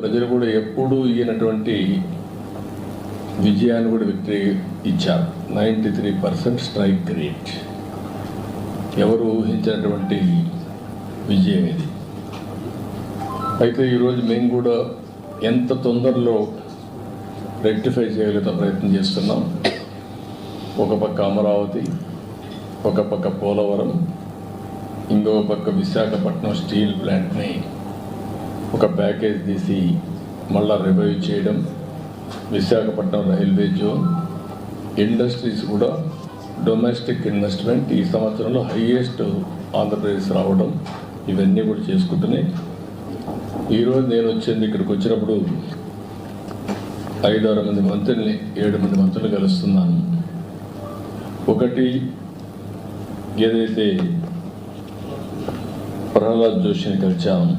ప్రజలు కూడా ఎప్పుడూ ఈయనటువంటి విజయాన్ని కూడా విక్టరీ ఇచ్చారు. Ninety three percent strike rate. ఎవరు ఊహించినటువంటి విజయం ఇది. అయితే ఈరోజు మేము కూడా ఎంత తొందరలో రెక్టిఫై చేయగలిగిన ప్రయత్నం చేస్తున్నాం. ఒక పక్క అమరావతి ఒక పక్క పోలవరం ఇంకో పక్క విశాఖపట్నం స్టీల్ ప్లాంట్ని ఒక ప్యాకేజ్ తీసి మళ్ళా రివైవ్ చేయడం విశాఖపట్నం రైల్వే జోన్ ఇండస్ట్రీస్ కూడా డొమెస్టిక్ ఇన్వెస్ట్మెంట్ ఈ సంవత్సరంలో హైయెస్ట్ ఆంధ్రప్రదేశ్ రావడం ఇవన్నీ కూడా చేసుకుంటున్నాయి. ఈరోజు నేను వచ్చింది ఇక్కడికి వచ్చినప్పుడు ఐదారు మంది మంత్రుల్ని ఏడు మంది మంత్రులు కలుస్తున్నాను. ఒకటి ఏదైతే Prahlad Joshini కలిచాము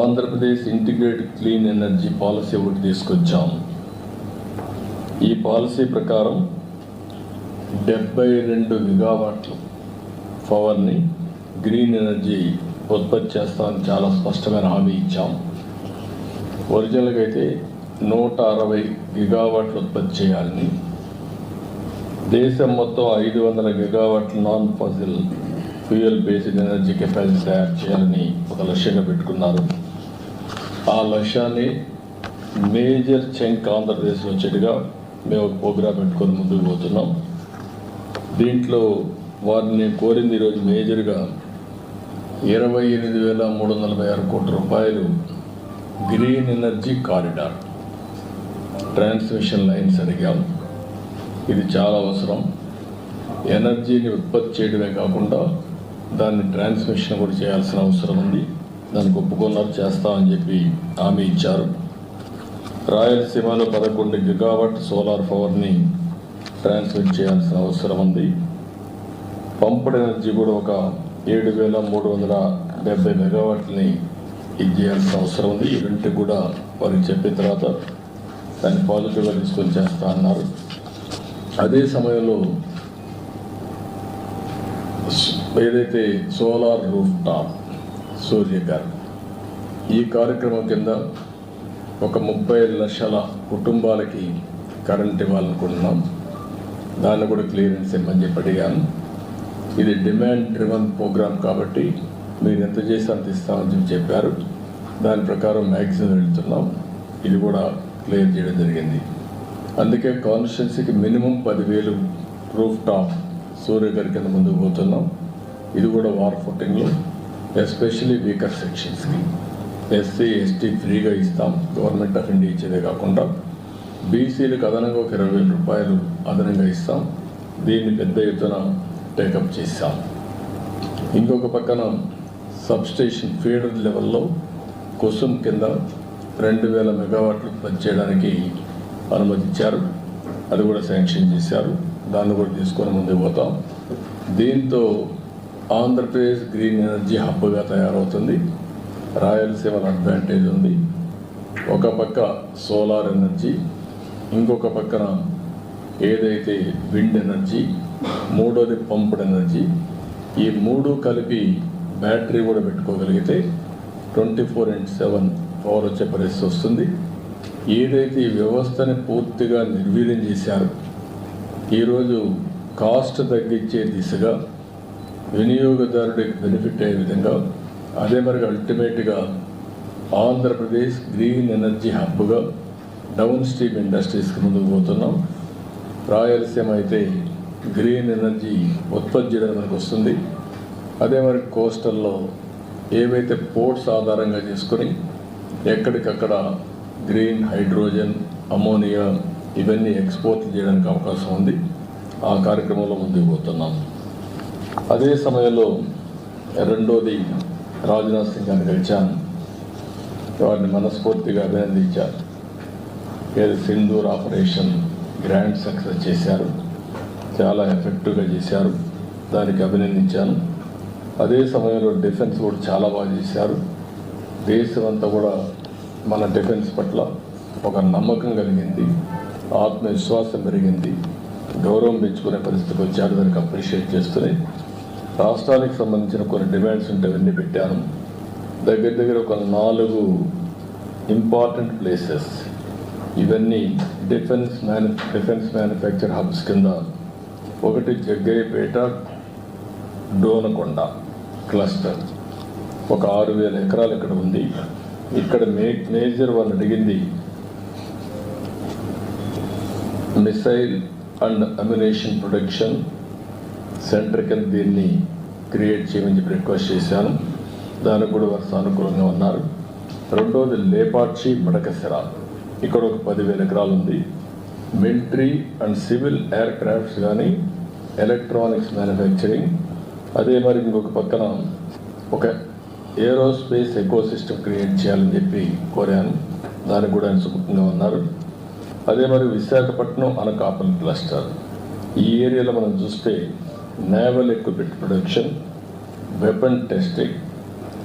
Andhra Pradesh integrated clean energy policy ఒకటి తీసుకొచ్చాం. ఈ పాలసీ ప్రకారం డెబ్బై రెండు గిగావాట్లు పవర్ని గ్రీన్ ఎనర్జీ ఉత్పత్తి చేస్తామని చాలా స్పష్టమైన హామీ ఇచ్చాం. ఒరిజినల్గా అయితే నూట అరవై గిగావాట్లు ఉత్పత్తి చేయాలని. దేశం మొత్తం ఐదు వందల గిగావాట్ల non fossil fuel based energy capacity తయారు చేయాలని ఒక లక్ష్యంగా పెట్టుకున్నారు. ఆ లక్ష్యాన్ని మేజర్ చెంక్ ఆంధ్రప్రదేశ్ వచ్చేట్టుగా మేము ఒక ప్రోగ్రామ్ పెట్టుకొని ముందుకు పోతున్నాం. దీంట్లో వారిని కోరింది ఈరోజు మేజర్గా ఇరవై ఎనిమిది వేల మూడు వందల నలభై ఆరు కోట్ల రూపాయలు green energy corridor transmission lines అడిగాం. ఇది చాలా అవసరం. ఎనర్జీని ఉత్పత్తి చేయడమే కాకుండా దాన్ని ట్రాన్స్మిషన్ కూడా చేయాల్సిన అవసరం ఉంది. దానికి ఒప్పుకున్నారు చేస్తామని చెప్పి హామీ ఇచ్చారు. రాయలసీమలో పదకొండు గిగావట్ సోలార్ పవర్ని ట్రాన్స్మిట్ చేయాల్సిన అవసరం ఉంది. పంపుడ్ ఎనర్జీ కూడా ఒక ఏడు వేల మూడు వందల డెబ్బై మెగావట్ని ఇది చేయాల్సిన అవసరం ఉంది. ఈ రెండింటి కూడా వారికి చెప్పిన తర్వాత దాన్ని పాజిటివ్గా తీసుకొని చేస్తా అన్నారు. అదే సమయంలో ఏదైతే సోలార్ రూఫ్ టాప్ సూర్యగారు ఈ కార్యక్రమం కింద ఒక ముప్పై లక్షల కుటుంబాలకి కరెంట్ ఇవ్వాలనుకుంటున్నాం. దాన్ని కూడా క్లియరెన్స్ ఇవ్వమని చెప్పి అడిగాను. ఇది డిమాండ్ డ్రివన్ ప్రోగ్రామ్ కాబట్టి మీరు ఎంత చేసి అంత ఇస్తామని చెప్పి చెప్పారు. దాని ప్రకారం మ్యాక్సిమం వెళ్తున్నాం. ఇది కూడా క్లియర్ చేయడం జరిగింది. అందుకే కాన్స్టిట్యున్సీకి మినిమం పదివేలు రూఫ్ టాప్ సూర్యగారి కింద ముందుకు పోతున్నాం. ఇది కూడా వార్ ఫుటింగ్లో ఎస్పెషలీ వీకర్ సెక్షన్స్కి ఎస్సీ ఎస్టీ ఫ్రీగా ఇస్తాం. గవర్నమెంట్ ఆఫ్ ఇండియా ఇచ్చేదే కాకుండా బీసీలకు అదనంగా ఒక ఇరవై వేల రూపాయలు అదనంగా ఇస్తాం. దీన్ని పెద్ద ఎత్తున టేకప్ చేశాం. ఇంకొక పక్కన సబ్స్టేషన్ ఫీడర్ లెవెల్లో కుసుమ్ కింద రెండు వేల మెగావాట్లు పనిచేయడానికి చేయడానికి అది కూడా శాంక్షన్ చేశారు. దాన్ని కూడా తీసుకొని ముందుకు పోతాం. దీంతో ఆంధ్రప్రదేశ్ గ్రీన్ ఎనర్జీ హబ్గా తయారవుతుంది. రాయలసీమలో అడ్వాంటేజ్ ఉంది. ఒక పక్క సోలార్ ఎనర్జీ ఇంకొక పక్కన ఏదైతే విండ్ ఎనర్జీ మూడోది పంప్డ్ ఎనర్జీ ఈ మూడు కలిపి బ్యాటరీ కూడా పెట్టుకోగలిగితే twenty four into seven power వచ్చే పరిస్థితి వస్తుంది. ఏదైతే ఈ వ్యవస్థని పూర్తిగా నిర్వీర్యం చేశారో ఈరోజు కాస్ట్ తగ్గించే దిశగా వినియోగదారుడికి బెనిఫిట్ అయ్యే విధంగా అదే మరి అల్టిమేట్గా ఆంధ్రప్రదేశ్ గ్రీన్ ఎనర్జీ హబ్గా డౌన్ స్ట్రీమ్ ఇండస్ట్రీస్కి ముందుకు పోతున్నాం. రాయలసీమ అయితే గ్రీన్ ఎనర్జీ ఉత్పత్తి చేయడం మనకు వస్తుంది. అదే మరి కోస్టల్లో ఏవైతే పోర్ట్స్ ఆధారంగా చేసుకొని ఎక్కడికక్కడ గ్రీన్ హైడ్రోజన్ అమోనియా ఇవన్నీ ఎక్స్పోర్ట్ చేయడానికి అవకాశం ఉంది. ఆ కార్యక్రమంలో ముందుకు పోతున్నాం. అదే సమయంలో రెండోది రాజ్నాథ్ సింగ్ గారిని కలిశాను వారిని మనస్ఫూర్తిగా అభినందించారు ఏది సింధూర్ ఆపరేషన్ గ్రాండ్ సక్సెస్ చేశారు చాలా ఎఫెక్టివ్గా చేశారు దానికి అభినందించాను. అదే సమయంలో డిఫెన్స్ కూడా చాలా బాగా చేశారు. దేశం అంతా కూడా మన డిఫెన్స్ పట్ల ఒక నమ్మకం కలిగింది ఆత్మవిశ్వాసం పెరిగింది గౌరవం పెంచుకునే పరిస్థితికి వచ్చారు. దానికి అప్రిషియేట్ చేస్తున్నాయి రాష్ట్రానికి సంబంధించిన కొన్ని డిమాండ్స్ ఉంటే అవన్నీ పెట్టాను. దగ్గర దగ్గర ఒక నాలుగు ఇంపార్టెంట్ ప్లేసెస్. ఇవన్నీ defence man defence manufacture hubs కింద. ఒకటి జగ్గయ్యపేట డోనకొండ క్లస్టర్. ఒక ఆరు వేల ఎకరాలు ఇక్కడ ఉంది. ఇక్కడ మే మేజర్ వాళ్ళు అడిగింది missile and ammunition production centre కింద దీన్ని క్రియేట్ చేయమని చెప్పి రిక్వెస్ట్ చేశాను. దానికి కూడా వారు సానుకూలంగా ఉన్నారు. రెండవది లేపాక్షి మడకసిర ఇక్కడ ఒక పదివేల ఎకరాలు ఉంది. Military and civil aircrafts కానీ ఎలక్ట్రానిక్స్ మ్యానుఫ్యాక్చరింగ్. అదే మరి ఇంకొక పక్కన ఒక ఏరోస్పేస్ ఎకోసిస్టమ్ క్రియేట్ చేయాలని చెప్పి కోరాను. దానికి కూడా ఆయన సుముఖంగా ఉన్నారు. అదే మరి విశాఖపట్నం అనకాపల్లి క్లస్టర్. ఈ ఏరియాలో మనం చూస్తే naval equipment production weapon testing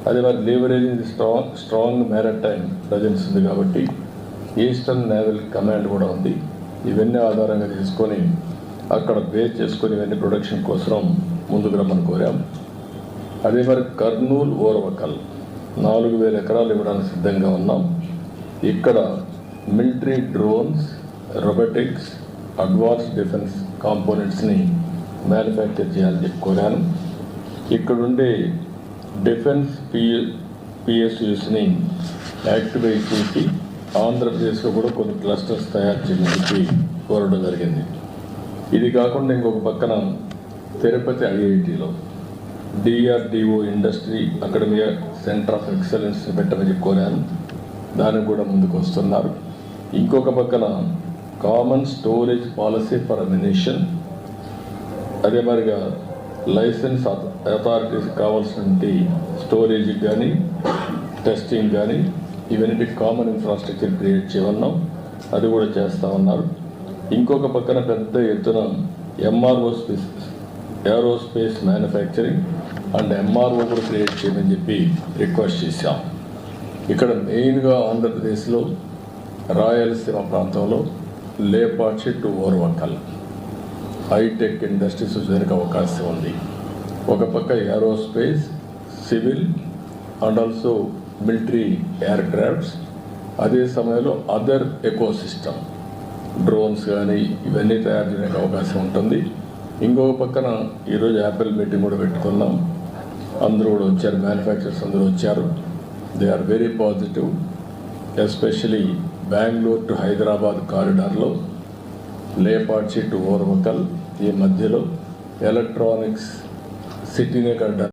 అదే మరి leveraging strong strong maritime presence ఉంది కాబట్టి ఈస్టర్న్ నేవల్ కమాండ్ కూడా ఉంది. ఇవన్నీ ఆధారంగా తీసుకొని అక్కడ బేస్ చేసుకొని ఇవన్నీ ప్రొడక్షన్ కోసం ముందుకు రమ్మని కోరాం. అదే మరి కర్నూలు ఓర్వకల్ నాలుగు వేల ఎకరాలు ఇవ్వడానికి సిద్ధంగా ఉన్నాం. ఇక్కడ military drones robotics advance defence కాంపోనెంట్స్ని manufacture చేయాలని చెప్పి కోరాను ఇక్కడుండే డిఫెన్స్ పిఎ పిఎస్యూస్ని యాక్టివేట్ చేసి ఆంధ్రప్రదేశ్లో కూడా కొన్ని క్లస్టర్స్ తయారు చేయడానికి కోరడం జరిగింది. ఇది కాకుండా ఇంకొక పక్కన తిరుపతి ఐఐటిలో DRDO industry academy centre of excellence పెట్టమని కోరాను దానికి కూడా ముందుకు వస్తున్నారు. ఇంకొక పక్కన common storage policy for ammunition అదే మరిగా లైసెన్స్ అథారిటీస్ కావాల్సినటువంటి స్టోరేజ్కి కానీ టెస్టింగ్ కానీ ఇవన్నీ కామన్ ఇన్ఫ్రాస్ట్రక్చర్ క్రియేట్ చేయమన్నాం. అది కూడా చేస్తా ఉన్నారు. ఇంకొక పక్కన పెద్ద ఎత్తున MRO space aerospace manufacturing and MRO కూడా క్రియేట్ చేయమని చెప్పి రిక్వెస్ట్ చేశాం. ఇక్కడ మెయిన్గా ఆంధ్రప్రదేశ్లో రాయలసీమ ప్రాంతంలో Lepakshi to Orvakal high tech industries వచ్చేందుకు అవకాశం ఉంది. ఒక పక్క aerospace civil and also military aircrafts అదే సమయంలో అదర్ ఎకోసిస్టమ్ డ్రోన్స్ కానీ ఇవన్నీ తయారు చేయడానికి అవకాశం ఉంటుంది. ఇంకొక పక్కన ఈరోజు యాపిల్ మీటింగ్ కూడా పెట్టుకున్నాం. అందరూ కూడా వచ్చారు మ్యానుఫ్యాక్చరర్స్ అందరూ వచ్చారు. They are very positive especially Bengaluru to Hyderabad కారిడార్లో Lepakshi to Orvakal ఈ మధ్యలో ఎలక్ట్రానిక్స్ సిటీనే కట్టారు.